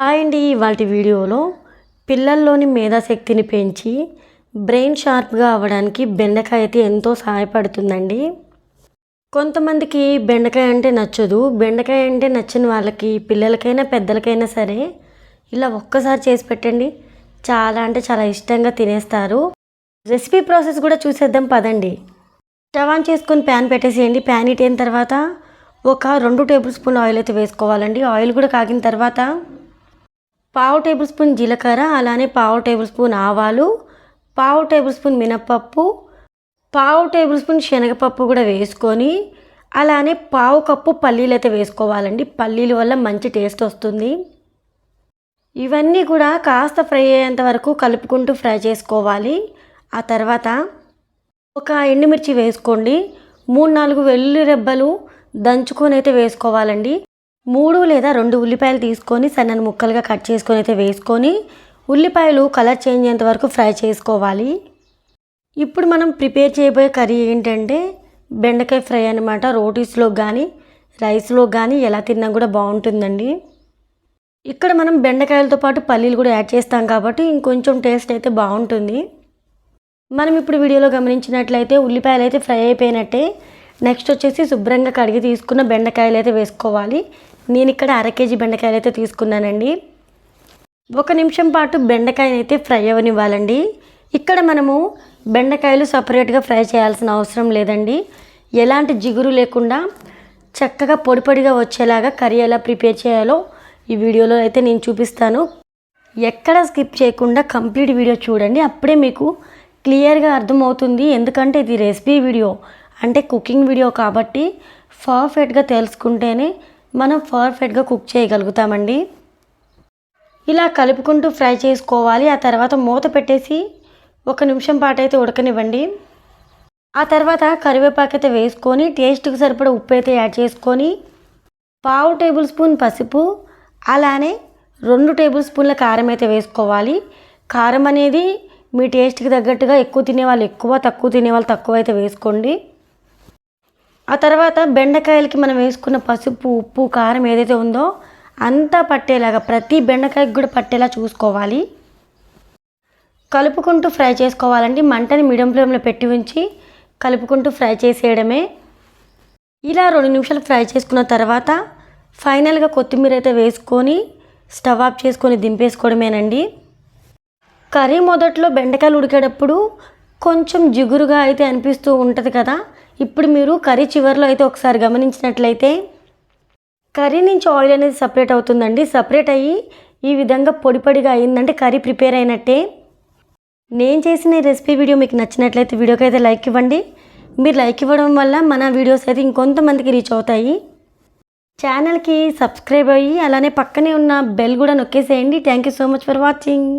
Hi అండి ఇవాళ వీడియోలో పిల్లల్లోని మేధాశక్తిని పెంచి బ్రెయిన్ షార్ప్గా అవ్వడానికి బెండకాయ అయితే ఎంతో సహాయపడుతుందండి. కొంతమందికి బెండకాయ అంటే నచ్చదు. బెండకాయ అంటే నచ్చని వాళ్ళకి పిల్లలకైనా పెద్దలకైనా సరే ఇలా ఒక్కసారి చేసి పెట్టండి. చాలా అంటే చాలా ఇష్టంగా తినేస్తారు. రెసిపీ ప్రాసెస్ కూడా చూసేద్దాం పదండి. స్టవ్ ఆన్ చేసుకొని ప్యాన్ పెట్టేసేయండి. ప్యాన్ ఇటైన తర్వాత ఒక రెండు టేబుల్ స్పూన్ ఆయిల్ అయితే వేసుకోవాలండి. ఆయిల్ కూడా కాగిన తర్వాత పావు టేబుల్ స్పూన్ జీలకర్ర అలానే పావు టేబుల్ స్పూన్ ఆవాలు పావు టేబుల్ స్పూన్ మినప్పప్పు పావు టేబుల్ స్పూన్ శనగపప్పు కూడా వేసుకొని అలానే పావు కప్పు పల్లీలు అయితే వేసుకోవాలండి. పల్లీల వల్ల మంచి టేస్ట్ వస్తుంది. ఇవన్నీ కూడా కాస్త ఫ్రై అయ్యేంత వరకు కలుపుకుంటూ ఫ్రై చేసుకోవాలి. ఆ తర్వాత ఒక ఎండుమిర్చి వేసుకోండి. మూడు నాలుగు వెల్లుల్లి రెబ్బలు దంచుకొని అయితే వేసుకోవాలండి. మూడు లేదా రెండు ఉల్లిపాయలు తీసుకొని సన్నని ముక్కలుగా కట్ చేసుకొని అయితే వేసుకొని ఉల్లిపాయలు కలర్ చేంజ్ అయ్యేంత వరకు ఫ్రై చేసుకోవాలి. ఇప్పుడు మనం ప్రిపేర్ చేయబోయే కర్రీ ఏంటంటే బెండకాయ ఫ్రై అనమాట రోటీస్లో కానీ రైస్లో కానీ ఎలా తిన్నా కూడా బాగుంటుందండి. ఇక్కడ మనం బెండకాయలతో పాటు పల్లీలు కూడా యాడ్ చేస్తాం కాబట్టి ఇంకొంచెం టేస్ట్ అయితే బాగుంటుంది. మనం ఇప్పుడు వీడియోలో గమనించినట్లయితే ఉల్లిపాయలు అయితే ఫ్రై అయిపోయినట్టే నెక్స్ట్ వచ్చేసి శుభ్రంగా కడిగి తీసుకున్న బెండకాయలు అయితే వేసుకోవాలి. నేను ఇక్కడ అర కేజీ బెండకాయలు అయితే తీసుకున్నానండి. ఒక నిమిషం పాటు బెండకాయని అయితే ఫ్రై అవ్వనివ్వాలండి ఇక్కడ మనము బెండకాయలు సపరేట్గా ఫ్రై చేయాల్సిన అవసరం లేదండి. ఎలాంటి జిగురు లేకుండా చక్కగా పొడి పొడిగా వచ్చేలాగా కర్రీ ఎలా ప్రిపేర్ చేయాలో ఈ వీడియోలో అయితే నేను చూపిస్తాను. ఎక్కడ స్కిప్ చేయకుండా కంప్లీట్ వీడియో చూడండి. అప్పుడే మీకు క్లియర్గా అర్థమవుతుంది. ఎందుకంటే ఇది రెసిపీ వీడియో. అంటే కుకింగ్ వీడియో కాబట్టి పర్ఫెక్ట్గా తెలుసుకుంటేనే మనం పర్ఫెక్ట్గా కుక్ చేయగలుగుతామండి. ఇలా కలుపుకుంటూ ఫ్రై చేసుకోవాలి. ఆ తర్వాత మూత పెట్టేసి ఒక నిమిషం పాటు అయితే ఉడకనివ్వండి. ఆ తర్వాత కరివేపాకు అయితే వేసుకొని టేస్ట్కి సరిపడా ఉప్పు అయితే యాడ్ చేసుకొని పావు టేబుల్ స్పూన్ పసుపు అలానే రెండు టేబుల్ స్పూన్ల కారం అయితే వేసుకోవాలి. కారం అనేది మీ టేస్ట్కి తగ్గట్టుగా ఎక్కువ తినేవాళ్ళు ఎక్కువ తక్కువ తినేవాళ్ళు తక్కువ అయితే వేసుకోండి. ఆ తర్వాత బెండకాయలకి మనం వేసుకున్న పసుపు ఉప్పు కారం ఏదైతే ఉందో అంతా పట్టేలాగా ప్రతి బెండకాయకి కూడా పట్టేలా చూసుకోవాలి. కలుపుకుంటూ ఫ్రై చేసుకోవాలండి. మంటని మీడియం ఫ్లేమ్లో పెట్టి ఉంచి కలుపుకుంటూ ఫ్రై చేసేయడమే. ఇలా రెండు నిమిషాలు ఫ్రై చేసుకున్న తర్వాత ఫైనల్గా కొత్తిమీర అయితే వేసుకొని స్టవ్ ఆఫ్ చేసుకొని దింపేసుకోవడమేనండి. కర్రీ మొదట్లో బెండకాయలు ఉడికేటప్పుడు కొంచెం జిగురుగా అయితే అనిపిస్తూ ఉంటుంది కదా. ఇప్పుడు మీరు కర్రీ చివరిలో అయితే ఒకసారి గమనించినట్లయితే కర్రీ నుంచి ఆయిల్ అనేది సపరేట్ అవుతుందండి. సపరేట్ అయ్యి ఈ విధంగా పొడి పొడిగా అయిందంటే కర్రీ ప్రిపేర్ అయినట్టే. నేను చేసిన ఈ రెసిపీ వీడియో మీకు నచ్చినట్లయితే వీడియోకి అయితే లైక్ ఇవ్వండి. మీరు లైక్ ఇవ్వడం వల్ల మన వీడియోస్ అయితే ఇంకొంతమందికి రీచ్ అవుతాయి. ఛానల్కి సబ్స్క్రైబ్ అయ్యి అలానే పక్కనే ఉన్న బెల్ కూడా నొక్కేసేయండి. Thank you so much for watching.